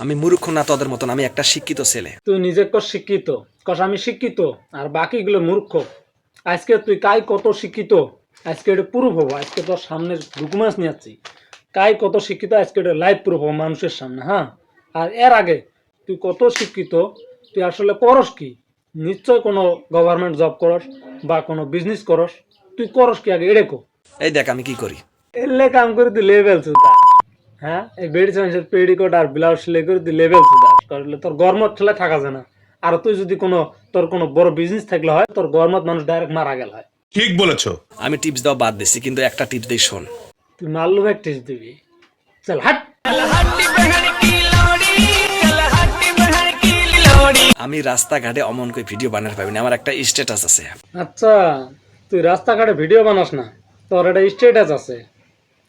আমি মূর্খ না তোদের মতন আমি একটা শিক্ষিত ছেলে। তুই নিজে কর শিক্ষিত কস আমি শিক্ষিত আর বাকিগুলো মূর্খ। আজকে তুই কাই কত শিক্ষিত আজকে এটা প্রুফ হব আজকে তোর সামনে ডকুমেন্টস নিয়ে যাচ্ছি কাই কত শিক্ষিত আজকে এটা লাইভ প্রুফ হব মানুষের সামনে হ্যাঁ? আর এর আগে তুই কত শিক্ষিত তুই আসলে করস কি? নিশ্চয় কোনো গভর্নমেন্ট জব করস বা কোনো বিজনেস করস তুই করস কি আগে এড়ে কো। এই দেখ আমি কি করি। এলে কাম করে তুই লেভেল সুতা হ্যাঁ? এই বেডি চেঞ্জের পেডিকোট আর ব্লাউজ সেলাই করে তুই লেভেল সুতা করলে তোর গরমত ঠেলে থাকা যায় না। আর তুই যদি কোনো তোর কোনো বড় বিজনেস থাকলে হয় তোর গরমত মানুষ ডাইরেক্ট মারা গেল হয়। ঠিক বলেছ। আমি টিপস দেওয়া বাদ দিছি কিন্তু একটা টিপস দিই শোন। তুই মাল্লু ভাই টেস্ট দিবি। চল হাট। আমি রাস্তাঘাটে অমন করে ভিডিও বানাতে পারবি না আমার একটা স্ট্যাটাস আছে। আচ্ছা তুই রাস্তাঘাটে ভিডিও বানাস না তোর একটা স্টেটাস আছে।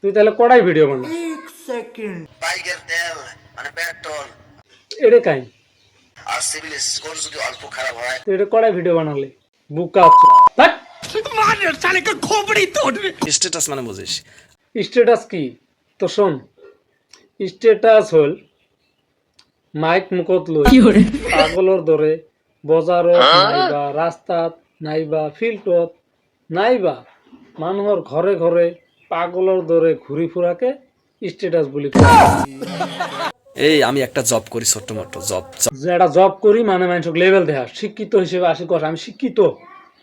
তুই তাহলে কড়াই ভিডিও বানাস? বাইকের তেল মানে পেট্রোল। এটা কাই? আর সিভিল স্কোর যদি অল্প খারাপ হয়। তুই এটা কড়াই ভিডিও বানালি। বুকা হাট স্ট্যাটাস মানে বুঝিস। স্ট্যাটাস কি? তো শোন স্ট্যাটাস হল মাইক মুখত লৈ পাগলৰ দৰে বজাৰত নাইবা ৰাস্তাত নাইবা ফিল্ডত নাইবা মানুহৰ ঘৰে ঘৰে পাগলৰ দৰে ঘূৰি ফুৰাকে স্ট্যাটাস বুলি এই আমি একটা জব করি ছোট্ট মোট্ট জব যে একটা জব করি মানে মানুষক লেভেল দেহা শিক্ষিত হিসেবে আসি কস আমি শিক্ষিত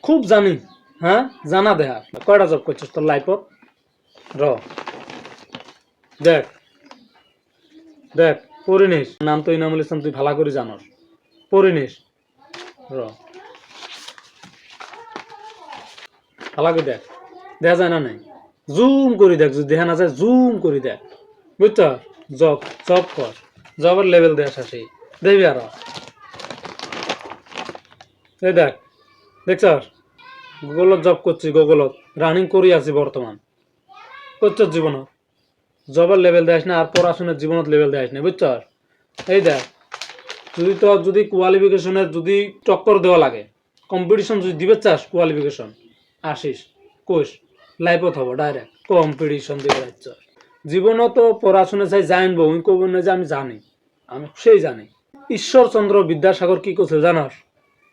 খুব জানি হ্যাঁ? জানা দেহা। কয়টা জব করছিস তোর লাইফত র। দেখ। দেখ পড়ে নিস। নাম তো ইনামুল ইসলাম তুই ভালো করে জানস। পড়ে নিস। র। ভালো করে দেখ। দেখা যায় না নাই? জুম করে দেখ, যদি দেখা না যায় জুম করে দেখ। বুঝছ? জব জব কর। জবের লেভেল দেখ আসি দেখবি আর। এই দেখ দেখছ গুগলত জব করছি, গুগলত। রানিং করি আছি বর্তমান। করছ জীবনত? জবের লেভেল দেয় না, আর পড়াশোনার জীবনত লেভেল দেয় না, বুঝছ? এই দেখ, যদি তো যদি কোয়ালিফিকেশনের যদি টক্কর দেওয়া লাগে কম্পিটিশন যদি দিবে চাস কোয়ালিফিকেশন আসিস, কোষ। লাইফত হব ডাইরেক্ট কম্পিটিশন দিবে যাচ্ছ জীবনও তো পড়াশোনা চাই জানব ওই কব না যে আমি জানি। আমি সেই জানি। ঈশ্বরচন্দ্র বিদ্যাসাগর কি করছে জানাস?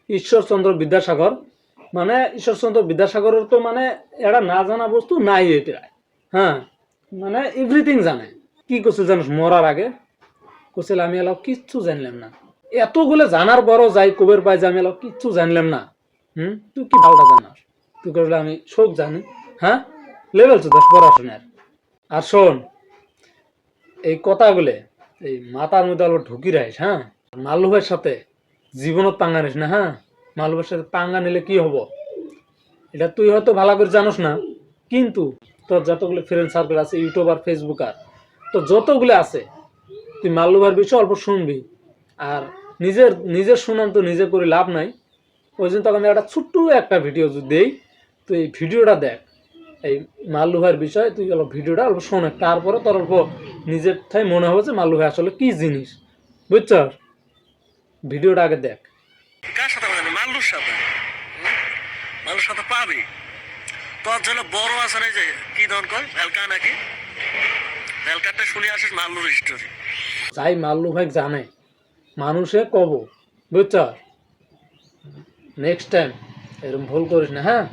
ঈশ্বরচন্দ্র বিদ্যাসাগর মানে ঈশ্বরচন্দ্র বিদ্যাসাগরের তো মানে এটা না জানা বস্তু নাই এটা হ্যাঁ মানে এভরিথিং জানে। কি করছে জানিস? মরার আগে। করছিল আমি এলাও কিচ্ছু জানলাম না। এতগুলো জানার বড় যাই কবের পাই যে, আমি এলাও কিচ্ছু জানলাম না। হুম? তুই কি ভালটা জানাস? তুই করলে আমি সব জানি। হ্যাঁ? লেভেল তো দশ পড়াশোনার আর শোন, এই কথাগুলো, এই মাথার মধ্যে অল্প ঢুকি রাখিস হ্যাঁ? মালুভের সাথে জীবনত পাঙ্গা নিস না হ্যাঁ? মালুভের সাথে পাঙ্গা নিলে কি হব? এটা তুই হয়তো ভালো করে জানোস না, কিন্তু তোর যতগুলো ফ্রেন্ড সার্কেল আছে, ইউটিউব আর ফেসবুক আর তো যতগুলো আছে, তুই মাল্লুভার বিষয়ে অল্প শুনবি। আর নিজের নিজের শুনান তো নিজে করে লাভ নাই। ওই জন্য তখন একটা ছোট্ট একটা ভিডিও যদি দেই তুই এই ভিডিওটা দেখ। এই মাল্লু ভাইয়ের বিষয়ে তুই অল্প ভিডিওটা অল্প শোনে তারপরে তোর অল্প নিজের ঠাই মনে হবে যে মাল্লু ভাই আসলে কি জিনিস বুঝছ? ভিডিওটা আগে দেখ। কার সাথে মানে মাল্লুর সাথে। মাল্লুর সাথে পাবি? তোর জন্য বড় আছে না যে কি ধন কয় ভেলকা নাকি? ভেলকারটা শুনে আসিস মাল্লুর স্টোরি যাই মাল্লু ভাই জানে মানুষে কব বুঝছ? নেক্সট টাইম এরকম ভুল করিস না হ্যাঁ?